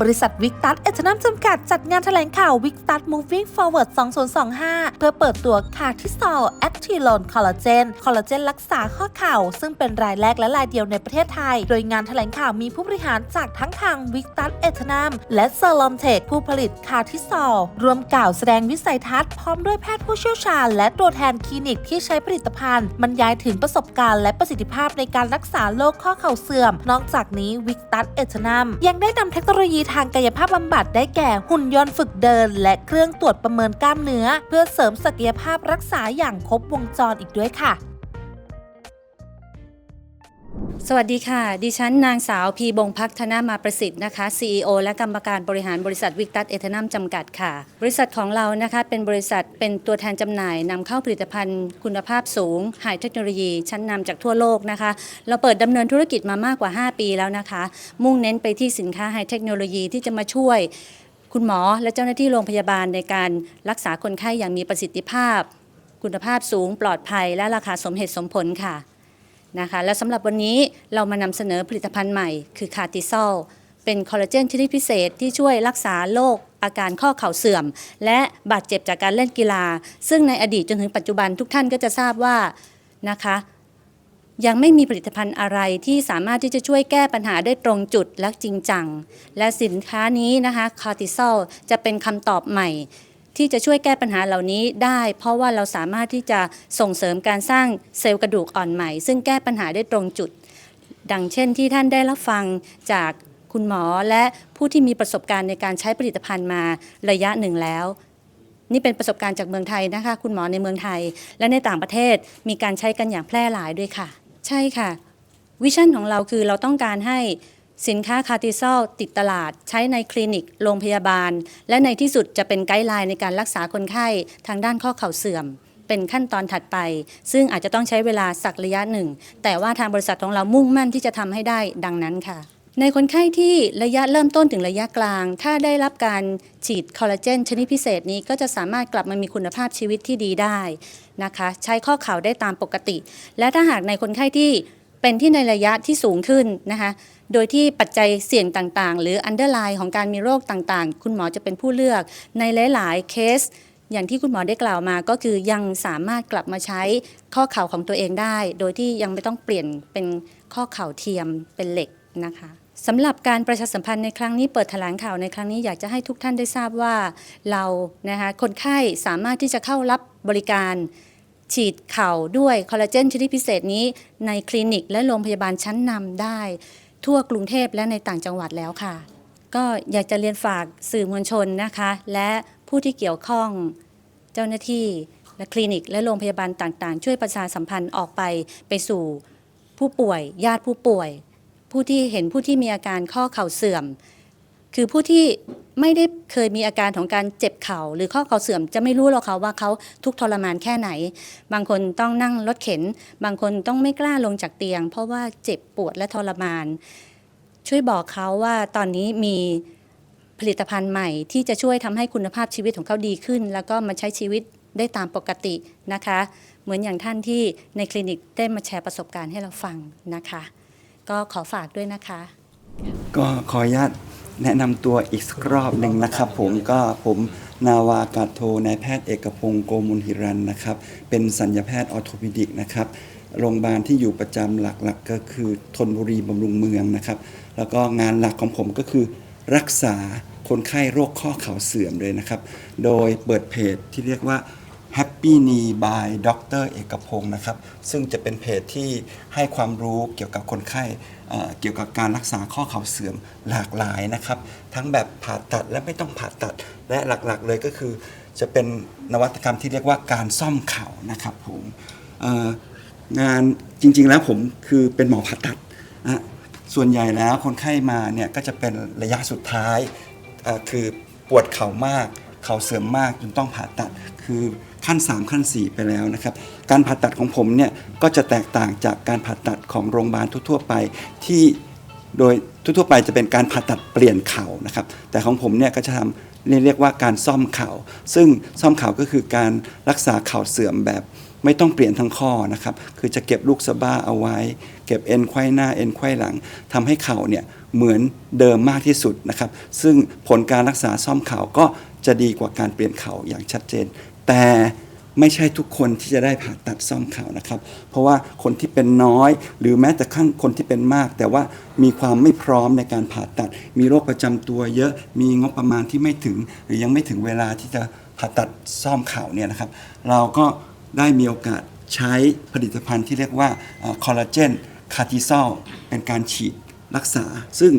บริษัทวิกตัสเอทนัมจำกัดจัดงานแถลงข่าววิกตัส Moving Forward 2025 เพื่อเปิดตัวคาทิซอลแอคทีโลนคอลลาเจนคอลลาเจนรักษาข้อเข่า ซึ่งเป็นรายแรกและรายเดียวในประเทศไทย โดยงานแถลงข่าวมีผู้บริหารจากทั้งทางวิกตัสเอทนัมและเซอร์ลอมเทคผู้ผลิตคาทิซอลรวมกล่าวแสดงวิสัยทัศน์พร้อมด้วยแพทย์ผู้เชี่ยวชาญ และตัวแทนคลินิกที่ใช้ผลิตภัณฑ์บรรยายถึงประสบการณ์และประสิทธิภาพในการรักษาโรคข้อเข่าเสื่อม นอกจากนี้วิกตัสเอทนัมยังได้นำเทคโนโลยีทางกายภาพบำบัดได้แก่หุ่นยนต์ฝึกเดิน และเครื่องตรวจประเมินกล้ามเนื้อ เพื่อเสริมศักยภาพรักษาอย่างครบวงจรอีกด้วยค่ะ สวัสดีค่ะ ดิฉันนางสาวพีบงพักธนามาประสิทธิ์นะคะ CEO และกรรมการบริหารบริษัทวิกตัสเอทนัมจำกัดค่ะ บริษัทของเรานะคะเป็นบริษัทเป็นตัวแทนจำหน่ายนำเข้าผลิตภัณฑ์คุณภาพสูงไฮเทคโนโลยี ชั้นนำจากทั่วโลกนะคะ เราเปิดดำเนินธุรกิจมามากกว่า 5 ปีแล้วนะคะ มุ่งเน้นไปที่สินค้าไฮเทคโนโลยีที่จะมาช่วยคุณหมอและเจ้าหน้าที่โรงพยาบาลในการรักษาคนไข้อย่างมีประสิทธิภาพ คุณภาพสูงปลอดภัย และราคาสมเหตุสมผลค่ะ นะคะและสำหรับวันนี้เรามานำเสนอผลิตภัณฑ์ใหม่คือคาร์ติซอลเป็นคอลลาเจนชนิดพิเศษที่ช่วยรักษาโรคอาการข้อเข่าเสื่อม และบาดเจ็บจากการเล่นกีฬา ซึ่งในอดีตจนถึงปัจจุบันทุกท่านก็จะทราบว่านะคะยังไม่มีผลิตภัณฑ์อะไรที่สามารถที่จะช่วยแก้ปัญหาได้ตรงจุดและจริงจัง และสินค้านี้นะคะคาร์ติซอลจะเป็นคำตอบใหม่ ที่จะช่วยแก้ปัญหาเหล่านี้ได้ เพราะว่าเราสามารถที่จะส่งเสริมการสร้างเซลล์กระดูกอ่อนใหม่ ซึ่งแก้ปัญหาได้ตรงจุด ดังเช่นที่ท่านได้รับฟังจากคุณหมอและผู้ที่มีประสบการณ์ในการใช้ผลิตภัณฑ์มาระยะหนึ่งแล้ว นี่เป็นประสบการณ์จากเมืองไทยนะคะ คุณหมอในเมืองไทย และในต่างประเทศมีการใช้กันอย่างแพร่หลายด้วยค่ะ ใช่ค่ะวิชั่นของเราคือเราต้องการให้ สินค้าคาร์ติซอลติดตลาดใช้ในคลินิก โรงพยาบาล และในที่สุดจะเป็นไกด์ไลน์ในการรักษาคนไข้ทางด้านข้อเข่าเสื่อม เป็นขั้นตอนถัดไป ซึ่งอาจจะต้องใช้เวลาสักระยะหนึ่ง แต่ว่าทางบริษัทของเรามุ่งมั่นที่จะทำให้ได้ดังนั้นค่ะ ในคนไข้ที่ระยะเริ่มต้นถึงระยะกลาง ถ้าได้รับการฉีดคอลลาเจนชนิดพิเศษนี้ก็จะสามารถกลับมามีคุณภาพชีวิตที่ดีได้นะคะใช้ข้อเข่าได้ตามปกติ และถ้าหากในคนไข้ที่เป็นที่ในระยะที่สูงขึ้นนะคะ โดยที่ปัจจัยเสี่ยงต่างๆ หรืออันเดอร์ไลน์ของการมีโรคต่างๆ คุณหมอจะเป็นผู้เลือกในหลาย ๆ เคส อย่างที่คุณหมอได้กล่าวมาก็คือยังสามารถกลับมาใช้ข้อเข่าของตัวเองได้ โดยที่ยังไม่ต้องเปลี่ยนเป็นข้อเข่าเทียมเป็นเหล็กนะคะสำหรับการประชาสัมพันธ์ในครั้งนี้เปิดแถลงข่าวในครั้งนี้อยากจะให้ทุกท่านได้ทราบว่าเรานะคะคนไข้สามารถที่จะเข้ารับบริการฉีดเข่าด้วยคอลลาเจนชนิดพิเศษนี้ในคลินิกและโรงพยาบาลชั้นนำได้ ทั่วกรุงเทพและในต่างจังหวัดแล้วค่ะ ก็อยากจะเรียนฝากสื่อมวลชนนะคะ และผู้ที่เกี่ยวข้องเจ้าหน้าที่และคลินิก และโรงพยาบาลต่างๆ ช่วยประชาสัมพันธ์ออกไปไปสู่ผู้ป่วย ญาติผู้ป่วย ผู้ที่เห็นผู้ที่มีอาการข้อเข่าเสื่อม คือผู้ที่ไม่ได้เคยมีอาการของการเจ็บเข่าหรือข้อเข่าเสื่อมจะไม่รู้หรอกค่ะว่าเขาทุกทรมานแค่ไหน บางคนต้องนั่งรถเข็น บางคนต้องไม่กล้าลงจากเตียง เพราะว่าเจ็บปวดและทรมาน ช่วยบอกเขาว่าตอนนี้มีผลิตภัณฑ์ใหม่ที่จะช่วยทำให้คุณภาพชีวิตของเขาดีขึ้น แล้วก็มาใช้ชีวิตได้ตามปกตินะคะ เหมือนอย่างท่านที่ในคลินิกได้มาแชร์ประสบการณ์ให้เราฟังนะคะ ก็ขอฝากด้วยนะคะ ก็ขออนุญาต แนะนำตัวอีกสักรอบหนึ่งนะครับ ผมก็ผมนาวากาโทนายแพทย์เอกพงศ์โกมุลหิรันนะครับ เป็นสัญญาแพทย์ออร์โทปิดิกนะครับโรงพยาบาลที่อยู่ประจำหลักๆก็คือธนบุรีบำรุงเมืองนะครับ แล้วก็งานหลักของผมก็คือ รักษาคนไข้โรคข้อเข่าเสื่อมเลยนะครับ โดยเปิดเพจที่เรียกว่า Happy Knee by ดรเอกพงศ์นะครับ ซึ่งจะเป็นเพจที่ให้ความรู้เกี่ยวกับคนไข้ เกี่ยวกับการรักษาข้อเข่าเสื่อมหลากหลายนะครับ ทั้งแบบผ่าตัดและไม่ต้องผ่าตัดและหลักๆเลยก็คือ จะเป็นนวัตกรรมที่เรียกว่าการซ่อมเข่านะครับผมงานจริงๆแล้วผมคือเป็นหมอผ่าตัดนะส่วนใหญ่แล้วคนไข้มาเนี่ยก็จะเป็นระยะสุดท้ายคือปวดเข่ามาก เข่าเสื่อมมากจนต้องผ่าตัดคือ ขั้น 3 ขั้น 4 ไปแล้วนะครับ การผ่าตัดของผมเนี่ยก็จะแตกต่างจากการผ่าตัดของโรงพยาบาลทั่วๆไปที่โดยทั่วๆไปจะเป็นการผ่าตัดเปลี่ยนเข่านะครับ แต่ของผมเนี่ยก็จะทำเรียกว่าการซ่อมเข่า ซึ่งซ่อมเข่าก็คือการรักษาเข่าเสื่อมแบบไม่ต้องเปลี่ยนทั้งข้อนะครับ คือจะเก็บลูกสะบ้าเอาไว้ เก็บเอ็นไขว้หน้าเอ็นไขว้หลังทำให้เข่าเนี่ยเหมือนเดิมมากที่สุดนะครับ ซึ่งผลการรักษาซ่อมเข่าก็จะดีกว่าการเปลี่ยนเข่าอย่างชัดเจน แต่ไม่ใช่ทุกคนที่จะได้ผ่าตัดซ่อมเข่านะครับ เพราะว่าคนที่เป็นน้อย หรือแม้แต่ขั้นคนที่เป็นมาก แต่ว่ามีความไม่พร้อมในการผ่าตัด มีโรคประจำตัวเยอะ มีงบประมาณที่ไม่ถึง หรือยังไม่ถึงเวลาที่จะผ่าตัดซ่อมเข่าเนี่ยนะครับ เราก็ได้มีโอกาสใช้ผลิตภัณฑ์ที่เรียกว่าคอลลาเจนคาร์ติซอลเป็นการฉีดรักษา ซึ่ง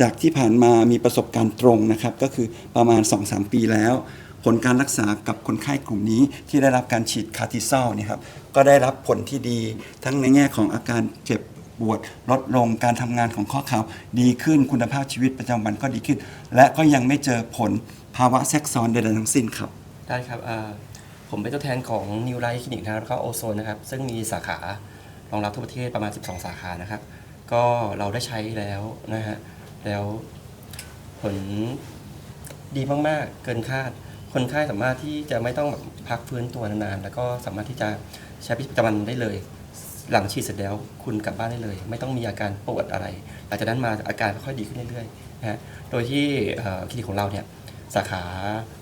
จากที่ผ่านมามีประสบการณ์ตรงนะครับ ก็คือประมาณ 2-3 ปีแล้ว ผลการรักษากับคนไข้กลุ่มนี้ที่ได้รับการฉีดคาร์ติซอลนี่ครับก็ได้รับผลที่ดีทั้งในแง่ของอาการเจ็บปวดลดลงการทำงานของข้อเข่าดีขึ้นคุณภาพชีวิตประจำวันก็ดีขึ้น และก็ยังไม่เจอผลภาวะแทรกซ้อนใดๆทั้งสิ้นครับ ได้ครับอ่าผมเป็นตัวแทนของ New Life Clinic นะครับแล้วก็โอโซนนะครับ ซึ่งมีสาขารองรับทั่วประเทศประมาณ 12 สาขานะครับ ก็เราได้ใช้แล้วนะฮะ แล้วผลดีมาก ๆ เกินคาด คนไข้สามารถที่จะไม่ต้องแบบพักฟื้นตัวนานๆแล้วก็สามารถที่จะใช้ชีวิตประจำวันได้เลย หลังฉีดเสร็จแล้วคุณกลับบ้านได้เลย ไม่ต้องมีอาการปวดอะไร หลังจากนั้นมาอาการค่อยดีขึ้นเรื่อยๆนะฮะโดยที่คลินิกของเราเนี่ยสาขา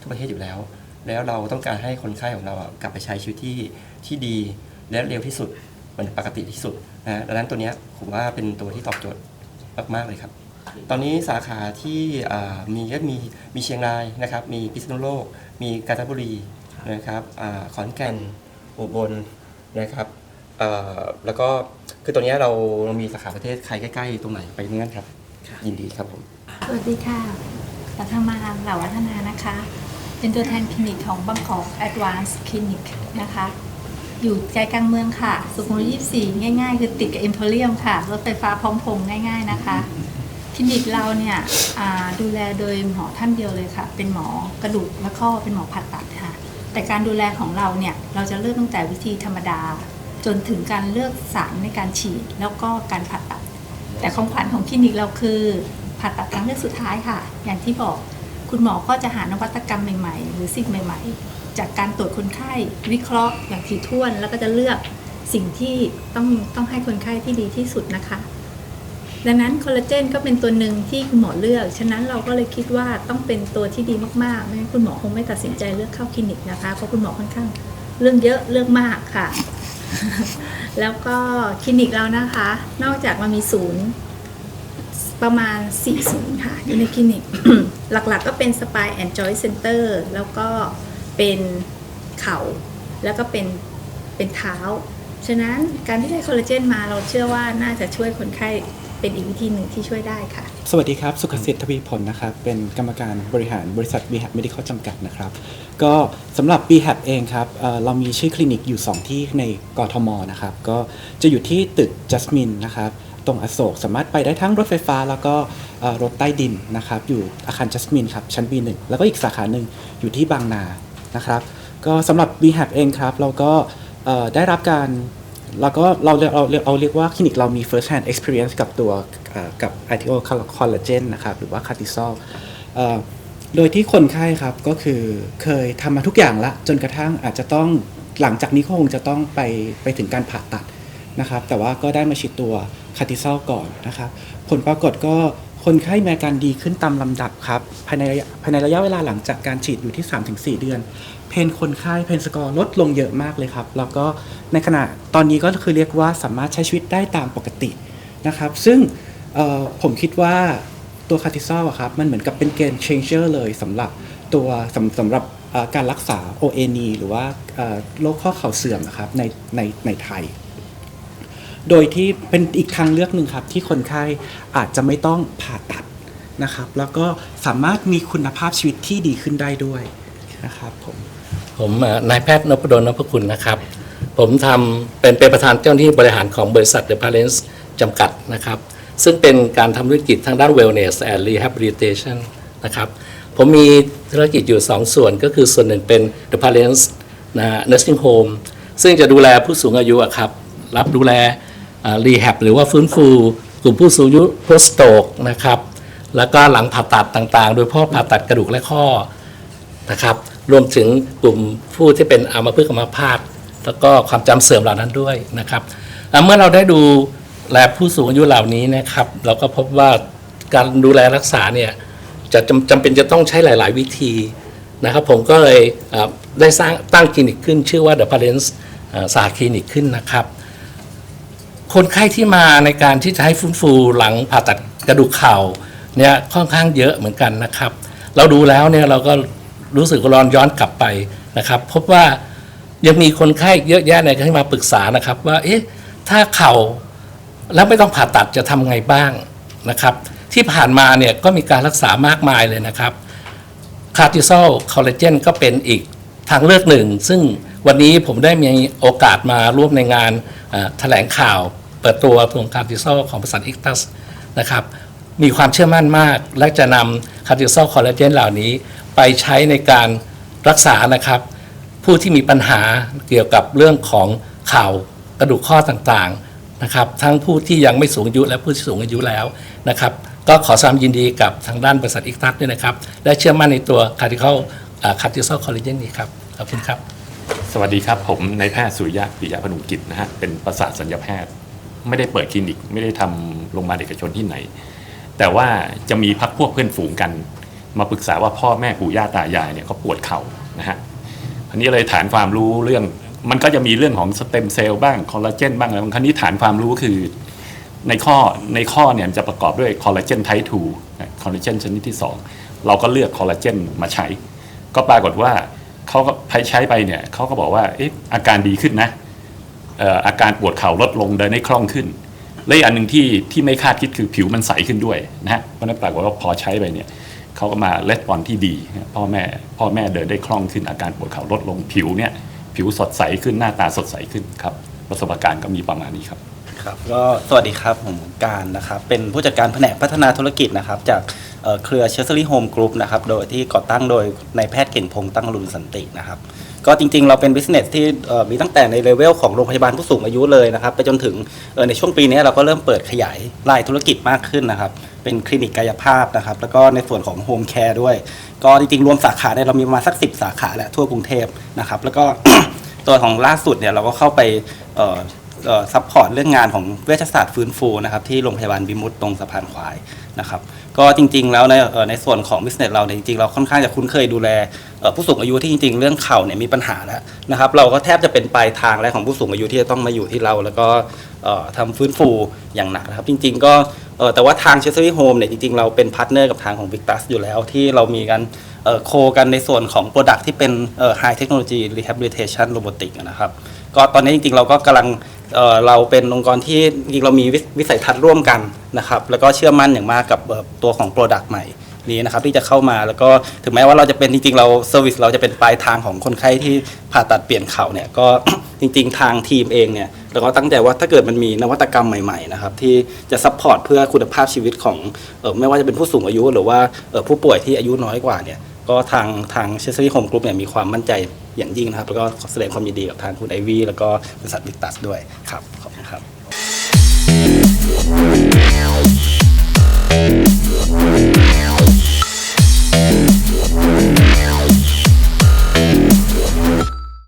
ทั่วประเทศอยู่แล้ว แล้วเราต้องการให้คนไข้ของเรากลับไปใช้ชีวิตที่ที่ดีและเร็วที่สุดเหมือนปกติที่สุดนะฮะดังนั้นตัวนี้ผมว่าเป็นตัวที่ตอบโจทย์มากๆเลยครับ ตอนนี้สาขาที่อ่ามีก็มีมีเชียงรายนะครับ มีพิษณุโลก มีกาญจนบุรีนะครับอาขอนแก่นอุบลนะครับเอ่อแล้วก็คือตัวเนี้ยเราเรามีสาขาประเทศใครใกล้ ๆ ตรงไหนไปนั่นครับ ยินดีครับผม สวัสดีค่ะรัฐมาเหล่าวัฒนานะคะ เป็นตัวแทนคลินิกของบางกอก Advanced Clinic นะคะ อยู่ใจกลางเมืองค่ะ สุขุมวิท24 ง่ายๆ คือติดกับ Emporium ค่ะ รถไฟฟ้าพร้อมพงษ์ง่ายๆนะคะ คลินิกเราเนี่ยดูแลโดยหมอท่านเดียวเลยค่ะ เป็นหมอกระดูกและข้อเป็นหมอผ่าตัดค่ะ แต่การดูแลของเราเนี่ยเราจะเริ่มตั้งแต่วิธีธรรมดา จนถึงการเลือกสารในการฉีดแล้วก็การผ่าตัด แต่ของขวัญของคลินิกเราคือผ่าตัดครั้งเลือกสุดท้ายค่ะ อย่างที่บอกคุณหมอก็จะหานวัตกรรมใหม่ๆ หรือสิ่งใหม่ ๆ จากการตรวจคนไข้วิเคราะห์อย่างถี่ถ้วน แล้วก็จะเลือกสิ่งที่ต้องต้องให้คนไข้ที่ดีที่สุดนะคะ ดังนั้นคอลลาเจนก็เป็นตัวหนึ่งที่คุณหมอเลือก ฉะนั้นเราก็เลยคิดว่าต้องเป็นตัวที่ดีมากๆไม่งั้นคุณหมอคงไม่ตัดสินใจเลือกเข้าคลินิกนะคะ เพราะคุณหมอค่อนข้างเรื่องเยอะเรื่องมากค่ะ แล้วก็คลินิกเรานะคะ นอกจากมามีศูนย์ประมาณ 4 ศูนย์ค่ะอยู่ในคลินิก หลักๆก็เป็น Spine and Joint Center แล้วก็เป็นเข่า แล้วก็เป็นเป็นเท้า ฉะนั้นการที่ได้คอลลาเจนมาเราเชื่อว่าน่าจะช่วยคนไข้ เป็นอีกวิธีหนึ่งที่ช่วยได้ค่ะ สวัสดีครับ สุขสิทธิ์ทวีผลนะครับ เป็นกรรมการบริหารบริษัท b h a p Medical จำกัดนะครับ ก็สำหรับ b h a p เองครับเอ่อเรามีชื่อคลินิกอยู่ 2 ที่ในกทมนะครับ ก็จะอยู่ที่ตึก Jasmine นะครับ ตรงอโศกสามารถไปได้ทั้งรถไฟฟ้า แล้วก็เอ่อรถใต้ดินนะครับ อยู่อาคาร Jasmine ครับ ชั้น B1 แล้วก็อีกสาขาหนึ่งอยู่ที่บางนานะครับ ก็สำหรับ b h a p เองครับ เราก็เอ่อได้รับการ แล้วก็เราเรียกเราเราเรียกว่าคลินิกเรามี first hand experience กับตัวกับ ITO collagen นะครับ หรือว่า cortisol เอ่อโดยที่คนไข้ครับก็คือเคยทำมาทุกอย่างละจนกระทั่งอาจจะต้องหลังจากนี้ก็คงจะต้องไปไปถึงการผ่าตัดนะครับ แต่ว่าก็ได้มาฉีดตัวคาร์ติซอลก่อนนะครับ ผลปรากฏก็คนไข้มีอาการดีขึ้นตามลำดับครับ ภายในภายในระยะเวลาหลังจากการฉีดอยู่ที่ 3-4 เดือน เพนคนไข้เพนสกอร์ลดลงเยอะมากเลยครับ แล้วก็ในขณะตอนนี้ก็คือเรียกว่าสามารถใช้ชีวิตได้ตามปกตินะครับ ซึ่งผมคิดว่าตัวคาร์ติซอลครับมันเหมือนกับเป็นเกม changer เลยสำหรับตัวสำสำหรับการรักษา ONE หรือว่าโรคข้อเข่าเสื่อมนะครับในในในไทย โดยที่เป็นอีกทางเลือกหนึ่งครับ ที่คนไข้อาจจะไม่ต้องผ่าตัดนะครับ แล้วก็สามารถมีคุณภาพชีวิตที่ดีขึ้นได้ด้วยนะครับผม ผมนายแพทย์นพดลนพคุณนะครับ ผมทำเป็นเป็นประธานเจ้าหน้าที่บริหารของบริษัท The Parents จำกัดนะครับ ซึ่งเป็นการทำธุรกิจทางด้าน Wellness and Rehabilitation นะครับ ผมมีธุรกิจอยู่ 2 ส่วนก็คือส่วนหนึ่งเป็น The Parents นะ Nursing Home ซึ่งจะดูแลผู้สูงอายุครับ รับดูแลรีแฮบหรือว่าฟื้นฟูกลุ่มผู้สูงอายุ post stroke นะครับ แล้วก็หลังผ่าตัดต่างๆ โดยเฉพาะผ่าตัดกระดูกและข้อนะครับ รวมถึงกลุ่มผู้ที่เป็นอัมพฤกษ์อัมพาตแล้วก็ความจำเสื่อมเหล่านั้นด้วยนะครับเมื่อเราได้ดูแลผู้สูงอายุเหล่านี้นะครับ เราก็พบว่าการดูแลรักษาเนี่ยจะจำจำเป็นจะต้องใช้หลาย ๆ วิธีนะครับ ผมก็เลยได้สร้างตั้งคลินิกขึ้น ชื่อว่า The Parents เอ่อสาคลินิกขึ้นนะครับ คนไข้ที่มาในการที่จะให้ฟื้นฟูหลังผ่าตัดกระดูกเข่าเนี่ยค่อนข้างเยอะเหมือนกันนะครับ เราดูแล้วเนี่ยเราก็ รู้สึกร้อนย้อนกลับไปนะครับ พบว่ายังมีคนไข้เยอะแยะในที่มาปรึกษานะครับ ว่าเอ๊ะถ้าเข่าแล้วไม่ต้องผ่าตัดจะทำไงบ้างนะครับ ที่ผ่านมาเนี่ยก็มีการรักษามากมายเลยนะครับคาร์ติซอลคอลลาเจนก็เป็นอีกทางเลือกหนึ่ง ซึ่งวันนี้ผมได้มีโอกาสมาร่วมในงานแถลงข่าว เปิดตัวตัวคาร์ติซอลของบริษัทอิกตัสนะครับ มีความเชื่อมั่นมาก และจะนำคาร์ติซอลคอลลาเจนเหล่านี้ไปใช้ในการรักษานะครับ ผู้ที่มีปัญหาเกี่ยวกับเรื่องของเข่ากระดูกข้อต่างๆนะครับ ทั้งผู้ที่ยังไม่สูงอายุและผู้ที่สูงอายุแล้วนะครับก็ขอแสดงยินดีกับทางด้านบริษัทอีกทักด้วยนะครับ และเชื่อมั่นในตัวคาร์ติคอลคาร์ติซอลคอลลาเจนนี้ครับ ขอบคุณครับ สวัสดีครับผมนายแพทย์สุริยะปิยะพนุกิจนะฮะเป็นประสาทสัญญาแพทย์ ไม่ได้เปิดคลินิก ไม่ได้ทำโรงพยาบาลเอกชนที่ไหน แต่ว่าจะมีพักพวกเพื่อนฝูงกัน มาปรึกษาว่าพ่อแม่ปู่ย่าตายายเนี่ยเขาปวดเข่านะฮะอันนี้เลยฐานความรู้เรื่องมันก็จะมีเรื่องของสเต็มเซลล์บ้างคอลลาเจนบ้างอะไรบางครั้นี้ฐานความรู้คือในข้อในข้อเนี่ยจะประกอบด้วยคอลลาเจนไทป์2คอลลาเจนชนิดที่ 2 เราก็เลือกคอลลาเจนมาใช้ ก็ปรากฏว่าเขาก็ใช้ไปเนี่ยเขาก็บอกว่าอาการดีขึ้นนะอาการปวดเข่าลดลงเดินได้คล่องขึ้น และอีกอันหนึ่งที่ที่ไม่คาดคิดคือผิวมันใสขึ้นด้วยนะฮะเพราะนั้นปรากฏว่าพอใช้ไปเนี่ยเขาก็มาเลสปอนที่ดีพ่อแม่พ่อแม่เดินได้คล่องขึ้นอาการปวดเข่าลดลงผิวเนี่ยผิวสดใสขึ้นหน้าตาสดใสขึ้นครับประสบการณ์ก็มีประมาณนี้ครับครับก็สวัสดีครับผมการนะครับเป็นผู้จัดการแผนกพัฒนาธุรกิจนะครับจากเครือเชสเซอรี่โฮมกรุ๊ปนะครับโดยที่ก่อตั้งโดยนายแพทย์เก่งพงษ์ตั้งรุนสันตินะครับ ก็จริงๆ เราเป็นบิสเนสที่มีตั้งแต่ในเลเวลของโรงพยาบาลผู้สูงอายุเลยนะครับไปจนถึงในช่วงปีนี้เราก็เริ่มเปิดขยายรายธุรกิจมากขึ้นนะครับ เป็นคลินิกกายภาพนะครับ แล้วก็ในส่วนของโฮมแคร์ด้วย ก็จริงๆ รวมสาขาเนี่ยเรามีประมาณสัก 10 สาขาแหละทั่วกรุงเทพนะครับ แล้วก็ตัวของล่าสุดเนี่ยเราก็เข้าไปซัพพอร์ตเรื่องงานของเวชศาสตร์ฟื้นฟูนะครับที่โรงพยาบาลวิมุตตรงสะพานควายนะครับ ก็จริง ๆ แล้วในในส่วนของบิสเนสเราเนี่ยจริงๆเราค่อนข้างจะคุ้นเคยดูแลผู้สูงอายุที่จริง ๆ เรื่องเข่าเนี่ยมีปัญหาแล้วนะครับเราก็แทบจะเป็นปลายทางแล้วของผู้สูงอายุที่จะต้องมาอยู่ที่เรา แล้วก็เอ่อทำฟื้นฟูอย่างหนักนะครับ จริง ๆ ก็แต่ว่าทางเชสเซอรี่โฮมเนี่ยจริง ๆ เราเป็นพาร์ทเนอร์กับทางของ v i c t u s อยู่แล้วที่เรามีกันโคกันในส่วนของ Product ที่เป็นเอ่อ High Technology Rehabilitation Robotic นะครับ ก็ตอนนี้จริง ๆ เราก็กำลัง เเราเป็นองค์กรที่จริงเรามีวิสัยทัศน์ร่วมกันนะครับแล้วก็เชื่อมั่นอย่างมากกับตัวของ Product ใหม่นี้นะครับที่จะเข้ามาแล้วก็ถึงแม้ว่าเราจะเป็นจริงๆเราเซอร์วิสเราจะเป็นปลายทางของคนไข้ที่ผ่าตัดเปลี่ยนเข่าเนี่ยก็จริง ๆ ทางทีมเองเนี่ยเราก็ตั้งใจว่าถ้าเกิดมันมีนวัตกรรมใหม่ๆนะครับที่จะซัพพอร์ตเพื่อคุณภาพชีวิตของออไม่ว่าจะเป็นผู้สูงอายุ หรือว่าออผู้ป่วยที่อายุน้อยกว่าเนี่ยก็ทางทางเชสซอรี่โฮมกรุ๊ปเนี่ยมีความมั่นใจ อย่างยิ่งนะครับ แล้วก็ขอแสดงความยินดีกับทางคุณไอวี่แล้วก็บริษัทวิกตัสด้วยครับขอบคุณครับ